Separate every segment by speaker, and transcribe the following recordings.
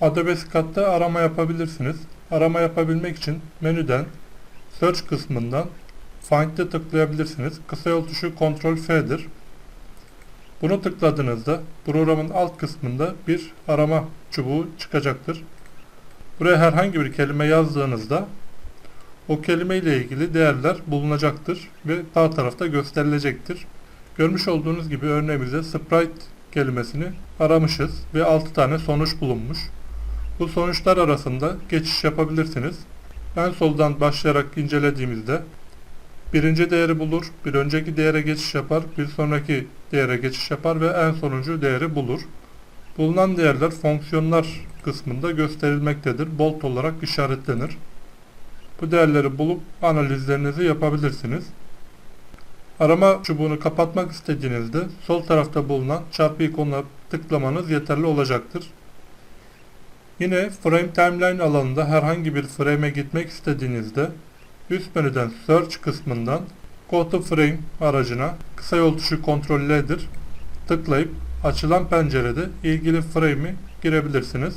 Speaker 1: Adobe Scout'ta arama yapabilirsiniz. Arama yapabilmek için menüden Search kısmından Find'e tıklayabilirsiniz. Kısa yol tuşu Ctrl F'dir. Bunu tıkladığınızda programın alt kısmında bir arama çubuğu çıkacaktır. Buraya herhangi bir kelime yazdığınızda o kelime ile ilgili değerler bulunacaktır ve sağ tarafta gösterilecektir. Görmüş olduğunuz gibi örneğimizde sprite kelimesini aramışız ve 6 tane sonuç bulunmuş. Bu sonuçlar arasında geçiş yapabilirsiniz. En soldan başlayarak incelediğimizde birinci değeri bulur, bir önceki değere geçiş yapar, bir sonraki değere geçiş yapar ve en sonuncu değeri bulur. Bulunan değerler fonksiyonlar kısmında gösterilmektedir. Bold olarak işaretlenir. Bu değerleri bulup analizlerinizi yapabilirsiniz. Arama çubuğunu kapatmak istediğinizde sol tarafta bulunan çarpı ikonuna tıklamanız yeterli olacaktır. Yine Frame Timeline alanında herhangi bir frame'e gitmek istediğinizde üst menüden Search kısmından Go to Frame aracına kısa yol tuşu Ctrl L'dir. Tıklayıp açılan pencerede ilgili frame'i girebilirsiniz.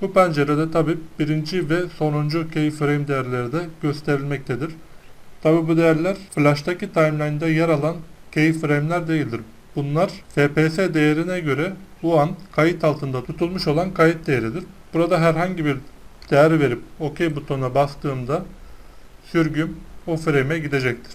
Speaker 1: Bu pencerede tabi birinci ve sonuncu keyframe değerleri de gösterilmektedir. Tabi bu değerler Flash'taki timeline'da yer alan keyframe'ler değildir. Bunlar FPS değerine göre bu an kayıt altında tutulmuş olan kayıt değeridir. Burada herhangi bir değer verip OK butonuna bastığımda sürgüm o frame'e gidecektir.